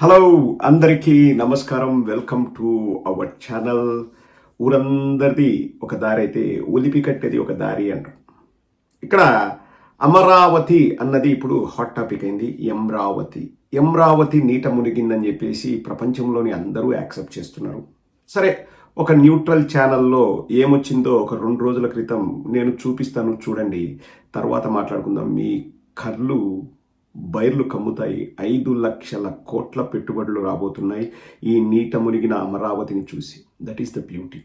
Hello అందరికీ నమస్కారం. Welcome to our channel ఊరందరిది ఒక దారి అయితే ఒలిపి కట్టేది ఒక దారి అంటారు ఇక్కడ అమరావతి అన్నది ఇప్పుడు హాట్ టాపిక్ అయింది. అమరావతి ఎమ్రావతి నీట మునిగిందని చెప్పేసి ప్రపంచంలోని అందరూ యాక్సెప్ట్ చేస్తున్నారు. సరే ఒక న్యూట్రల్ ఛానల్లో ఏమొచ్చిందో ఒక రెండు రోజుల క్రితం నేను చూపిస్తాను చూడండి. తర్వాత మాట్లాడుకుందాం. మీ కళ్ళు బైర్లు కమ్ముతాయి. ఐదు లక్షల కోట్ల పెట్టుబడులు రాబోతున్నాయి. ఈ నీట మునిగిన అమరావతిని చూసి. That is the beauty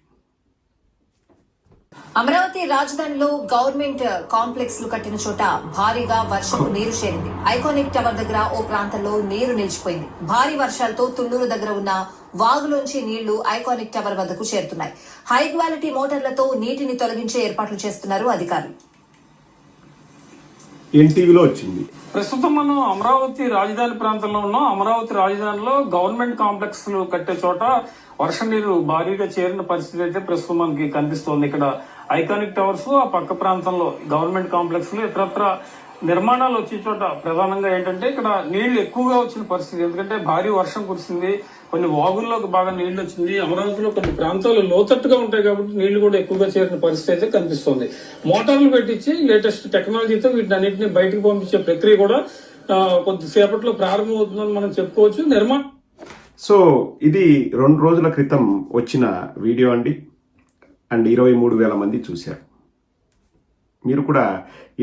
Amaravati రాజధానిలో గవర్నమెంట్ కాంప్లెక్స్లు కట్టిన చోట భారీగా వర్షపు నీరు చేరింది. ఐకానిక్ టవర్ దగ్గర ఓ ప్రాంతంలో నీరు నిలిచిపోయింది. భారీ వర్షాలతో తుళ్ళూరు దగ్గర ఉన్న వాగులోంచి నీళ్ళు ఐకానిక్ టవర్ వద్దకు చేరుతున్నాయి. హై క్వాలిటీ మోటార్లతో నీటిని తొలగించే ఏర్పాట్లు చేస్తున్నారు అధికారులు. ఎన్టీవీలో వచ్చింది. ప్రస్తుతం మనం అమరావతి రాజధాని ప్రాంతంలో ఉన్నాం. అమరావతి రాజధానిలో గవర్నమెంట్ కాంప్లెక్స్ కట్టే చోట వర్ష నీరు భారీగా చేరిన పరిస్థితి అయితే ప్రస్తుతం మనకి కనిపిస్తోంది. ఇక్కడ ఐకానిక్ టవర్స్ ఆ పక్క ప్రాంతంలో గవర్నమెంట్ కాంప్లెక్స్లు ఇతరత్ర నిర్మాణాలు వచ్చే చోట ప్రధానంగా ఏంటంటే ఇక్కడ నీళ్ళు ఎక్కువగా వచ్చిన పరిస్థితి. ఎందుకంటే భారీ వర్షం కురిసింది కొన్ని వాగుల్లోకి బాగా నీళ్ళు వచ్చింది. అమరావతిలో కొన్ని ప్రాంతాలు లోతట్టుగా ఉంటాయి కాబట్టి నీళ్ళు కూడా ఎక్కువగా చేరిన పరిస్థితి అయితే కనిపిస్తుంది. మోటార్లు పెట్టించి లేటెస్ట్ టెక్నాలజీతో వీటిని అన్నింటినీ బయటకు పంపించే ప్రక్రియ కూడా కొద్దిసేపట్లో ప్రారంభమవుతుందని మనం చెప్పుకోవచ్చు. నిర్మాణ సో ఇది రెండు రోజుల క్రితం వచ్చిన వీడియో అండి. అండ్ ఇరవై మూడు వేల మంది చూశారు. మీరు కూడా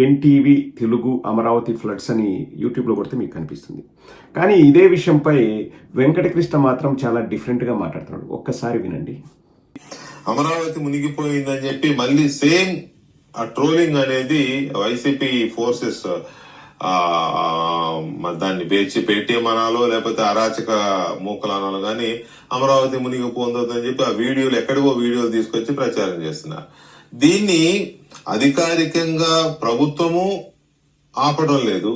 ఎన్టీవీ తెలుగు అమరావతి ఫ్లడ్స్ అని యూట్యూబ్లో కొడితే మీకు కనిపిస్తుంది. కానీ ఇదే విషయంపై వెంకటకృష్ణ మాత్రం చాలా డిఫరెంట్గా మాట్లాడుతున్నాడు. ఒక్కసారి వినండి. అమరావతి మునిగిపోయిందని చెప్పి మళ్ళీ సేమ్ ఆ ట్రోలింగ్ అనేది వైసీపీ ఫోర్సెస్ దాన్ని పేర్చి పేటీఎం అనాలో లేకపోతే అరాచక మూకలు అనాలో కానీ అమరావతి మునిగిపోతుందని చెప్పి ఆ వీడియోలు ఎక్కడికో వీడియోలు తీసుకొచ్చి ప్రచారం చేస్తున్నారు. దీన్ని అధికారికంగా ప్రభుత్వము ఆపడం లేదు.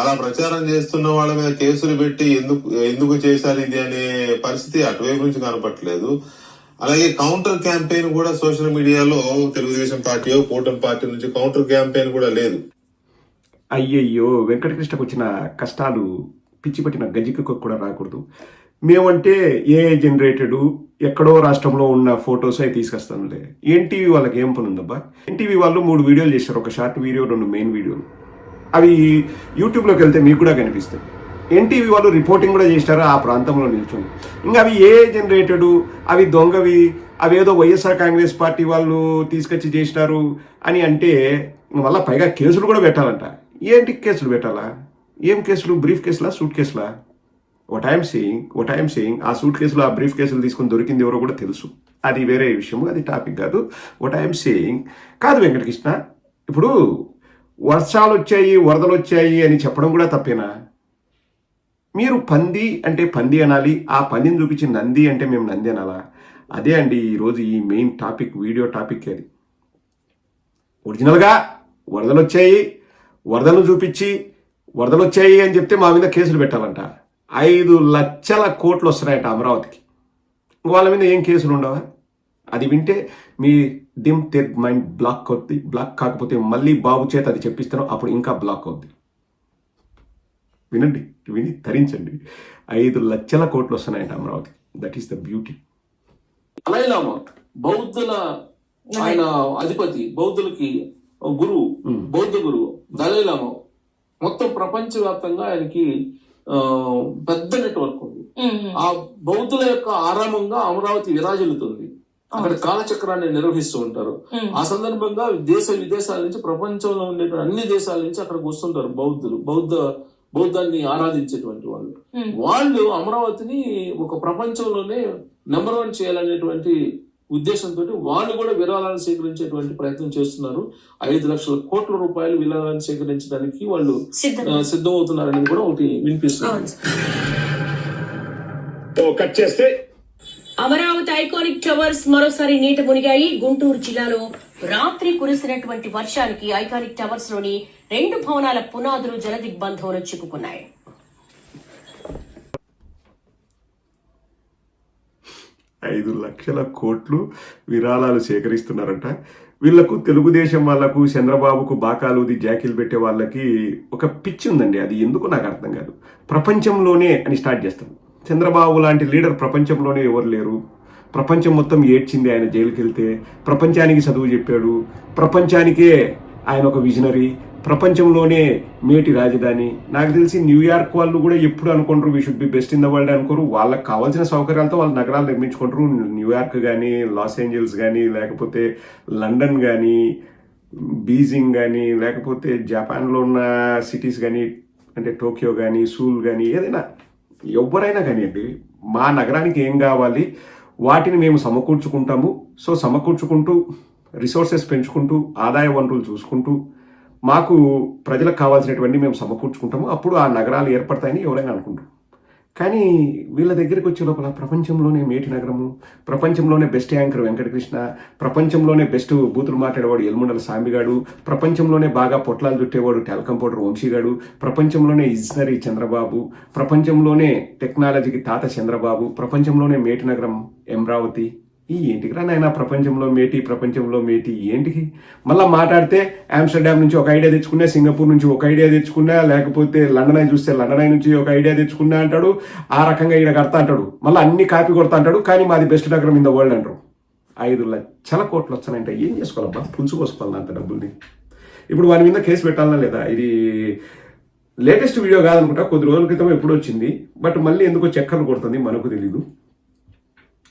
అలా ప్రచారం చేస్తున్న వాళ్ళ మీద కేసులు పెట్టి ఎందుకు ఎందుకు చేశారు ఇది అనే పరిస్థితి అటువైపు నుంచి కనపట్లేదు అలాగే కౌంటర్ క్యాంపెయిన్ కూడా సోషల్ మీడియాలో తెలుగుదేశం పార్టీ కూటమి పార్టీ నుంచి కౌంటర్ క్యాంపెయిన్ కూడా లేదు. అయ్యయ్యో వెంకటకృష్ణకు వచ్చిన కష్టాలు పిచ్చి పట్టిన గజికకు కూడా రాకూడదు. మేమంటే ఏ జనరేటెడ్ ఎక్కడో రాష్ట్రంలో ఉన్న ఫొటోస్ అవి తీసుకొస్తానులే. ఎన్టీవీ వాళ్ళకి ఏం పని ఉందబ్బా ఎన్టీవీ వాళ్ళు మూడు వీడియోలు చేశారు ఒక షార్ట్ వీడియో రెండు మెయిన్ వీడియోలు అవి యూట్యూబ్లోకి వెళ్తే మీకు కూడా కనిపిస్తాయి. ఎన్టీవీ వాళ్ళు రిపోర్టింగ్ కూడా చేశారు ఆ ప్రాంతంలో నిల్చొని. ఇంకా అవి ఏ జనరేటెడ్ అవి దొంగవి అవి ఏదో వైఎస్ఆర్ కాంగ్రెస్ పార్టీ వాళ్ళు తీసుకొచ్చి చేసినారు అని అంటే మళ్ళీ పైగా కేసులు కూడా పెట్టాలంట. ఏంటి కేసులు పెట్టాలా? ఏం కేసులు? బ్రీఫ్ కేసులా? Suit కేసులా? What I'm saying what I'm saying ఆ సూట్ కేసులు ఆ బ్రీఫ్ కేసులు తీసుకొని దొరికింది ఎవరో కూడా తెలుసు. అది వేరే విషయము అది టాపిక్ కాదు. వాట్ ఐఎమ్ సేయింగ్ కాదు వెంకటకృష్ణ ఇప్పుడు వర్షాలు వచ్చాయి వరదలు వచ్చాయి అని చెప్పడం కూడా తప్పేనా? మీరు పంది అంటే పంది అనాలి ఆ పందిని చూపించి నంది అంటే మేము నంది అనాలా? అదే అండి ఈరోజు ఈ మెయిన్ టాపిక్ వీడియో టాపిక్ అది. ఒరిజినల్గా వరదలు వచ్చాయి వరదలు చూపించి వరదలు వచ్చాయి అని చెప్తే మా మీద కేసులు పెట్టాలంట. ఐదు లక్షల కోట్లు వస్తున్నాయంట అమరావతికి. వాళ్ళ మీద ఏం కేసులు ఉండవా? అది వింటే మీ డిమ్ తెర్ మైండ్ బ్లాక్ అవుద్ది బ్లాక్ కాకపోతే మళ్ళీ బాబు చేత అది చెప్పిస్తాను అప్పుడు ఇంకా బ్లాక్ అవుద్ది వినండి విని తరించండి. ఐదు లక్షల కోట్లు వస్తున్నాయంట అమరావతికి. That is the beauty Dalai Lama బౌద్ధుల ఆయన అధిపతి బౌద్ధులకి గురువు బౌద్ధ గురువు దలైలామా మొత్తం ప్రపంచవ్యాప్తంగా ఆయనకి పెద్ద నెట్వర్క్ ఉంది. ఆ బౌద్ధుల యొక్క ఆరామంగా అమరావతి విరాజిల్లుతుంది. అక్కడ కాలచక్రాన్ని నిర్వహిస్తూ ఉంటారు. ఆ సందర్భంగా దేశ విదేశాల నుంచి ప్రపంచంలో ఉండేటువంటి అన్ని దేశాల నుంచి అక్కడికి వస్తుంటారు బౌద్ధులు. బౌద్ధ బౌద్ధాన్ని ఆరాధించేటువంటి వాళ్ళు. వాళ్ళు అమరావతిని ఒక ప్రపంచంలోనే నెంబర్ వన్ చేయాలనేటువంటి ఉద్దేశంతో వాళ్ళు కూడా విరాళాలను సేకరించేటువంటి ప్రయత్నం చేస్తున్నారు. ఐదు లక్షల కోట్ల రూపాయలు విరాళాలను సేకరించడానికి వాళ్ళు సిద్ధమవుతున్నారని కూడా ఒకటి కట్ చేస్తే. అమరావతి ఐకానిక్ టవర్స్ మరోసారి నీట మునిగాయి. గుంటూరు జిల్లాలో రాత్రి కురిసినటువంటి వర్షానికి ఐకానిక్ టవర్స్లోని రెండు భవనాల పునాదులు జలదిగ్బంధంలో చిక్కుకున్నాయి. ఐదు లక్షల కోట్లు విరాళాలు సేకరిస్తున్నారంట. వీళ్ళకు తెలుగుదేశం వాళ్ళకు చంద్రబాబుకు బాకాలుది జాకీలు పెట్టే వాళ్ళకి ఒక పిచ్చి ఉందండి. అది ఎందుకు నాకు అర్థం కాదు. ప్రపంచంలోనే అని స్టార్ట్ చేస్తాను చంద్రబాబు లాంటి లీడర్ ప్రపంచంలోనే ఎవరు లేరు. ప్రపంచం మొత్తం ఏడ్చింది ఆయన జైలుకి వెళ్తే ప్రపంచానికి చదువు చెప్పాడు. ప్రపంచానికే ఆయన ఒక విజనరీ. ప్రపంచంలోనే మేటి రాజధాని. నాకు తెలిసి న్యూయార్క్ వాళ్ళు కూడా ఎప్పుడు అనుకుంటారు we should be best in the world అనుకోరు. వాళ్ళకి కావాల్సిన సౌకర్యాలతో వాళ్ళు నగరాలు నిర్మించుకుంటారు. న్యూయార్క్ కానీ లాస్ ఏంజల్స్ కానీ లేకపోతే లండన్ కానీ బీజింగ్ కానీ లేకపోతే జపాన్లో ఉన్న సిటీస్ కానీ అంటే టోక్యో కానీ సూల్ కానీ ఏదైనా ఎవరైనా కానివ్వండి మా నగరానికి ఏం కావాలి వాటిని మేము సమకూర్చుకుంటాము. సో సమకూర్చుకుంటూ రిసోర్సెస్ పెంచుకుంటూ ఆదాయ వనరులు చూసుకుంటూ మాకు ప్రజలకు కావాల్సినటువంటి మేము సమకూర్చుకుంటాము. అప్పుడు ఆ నగరాలు ఏర్పడతాయని ఎవరైనా అనుకుంటాం కానీ వీళ్ళ దగ్గరికి వచ్చే లోపల ప్రపంచంలోనే మేటి నగరము ప్రపంచంలోనే బెస్ట్ యాంకర్ వెంకటకృష్ణ ప్రపంచంలోనే బెస్ట్ బూతులు మాట్లాడేవాడు ఎల్ముండల సాంబిగాడు ప్రపంచంలోనే బాగా పొట్లాలు చుట్టేవాడు టెల్కంపౌడర్ వంశీగాడు ప్రపంచంలోనే ఇజ్నరీ చంద్రబాబు ప్రపంచంలోనే టెక్నాలజీకి తాత చంద్రబాబు ప్రపంచంలోనే మేటి నగరం అమరావతి ఈ ఏంటికి రా నాయన ప్రపంచంలో మేటి ప్రపంచంలో మేటి ఏంటికి? మళ్ళీ మాట్లాడితే ఆమ్స్టర్డామ్ నుంచి ఒక ఐడియా తెచ్చుకున్నా సింగపూర్ నుంచి ఒక ఐడియా తెచ్చుకున్నా లేకపోతే లండన్ అయి చూస్తే లండన్ అయి నుంచి ఒక ఐడియా తెచ్చుకున్నా అంటాడు ఆ రకంగా ఈడ కడతా అంటాడు. మళ్ళీ అన్ని కాపీ కొడతా అంటాడు కానీ మాది బెస్ట్ నగరం ఇన్ ద వరల్డ్ అంటారు ఐదు లక్షల కోట్లు వచ్చానంటే ఏం చేసుకోవాలబ్బా? పుంచుకోసుకోవాలి అంత డబ్బుల్ని. ఇప్పుడు వాని మీద కేసు పెట్టాలనా లేదా? ఇది లేటెస్ట్ వీడియో కాదనుకుంటా కొద్ది రోజుల క్రితం ఎప్పుడు వచ్చింది బట్ మళ్ళీ ఎందుకో చక్కర్లు కొడుతుంది మనకు తెలీదు.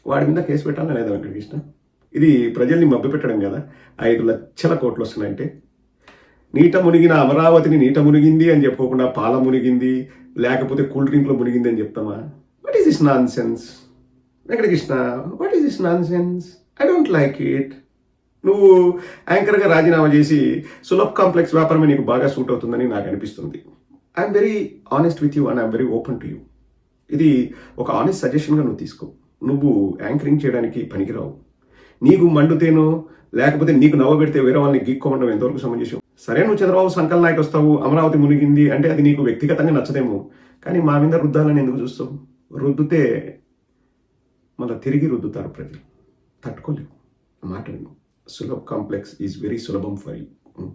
వాడి మీద కేసు పెట్టాలని లేదా వెంకటకృష్ణ ఇది ప్రజల్ని మభ్య పెట్టడం కదా. ఐదు లక్షల కోట్లు వస్తున్నాయంటే. నీట మునిగిన అమరావతిని నీట మునిగింది అని చెప్పుకోకుండా పాల మునిగింది లేకపోతే కూల్ డ్రింక్లో మునిగింది అని చెప్తామా? What is this nonsense Venkatakrishna what is this nonsense I don't like it నువ్వు యాంకర్గా రాజీనామా చేసి సులభ్ కాంప్లెక్స్ వ్యాపారమే నీకు బాగా సూట్ అవుతుందని నాకు అనిపిస్తుంది. I'm very honest with you and I'm very open to you ఇది ఒక ఆనెస్ట్ సజెషన్గా నువ్వు తీసుకో. నువ్వు యాంకరింగ్ చేయడానికి పనికిరావు. నీకు మండుతేనో లేకపోతే నీకు నవ్వ పెడితే వేరే వాళ్ళని గీక్కోమడం ఎంతవరకు సమంజసం? సరే నువ్వు చంద్రబాబు సంకల్ నాయకు వస్తావు అమరావతి మునిగింది అంటే అది నీకు వ్యక్తిగతంగా నచ్చదేమో. కానీ మా మీద రుద్దాలని ఎందుకు చూస్తావు? రుద్దుతే మళ్ళీ తిరిగి రుద్దుతారు ప్రజలు. తట్టుకోలేవు. మాట సులభ్ కాంప్లెక్స్ ఈజ్ వెరీ సులభం ఫర్ యూ.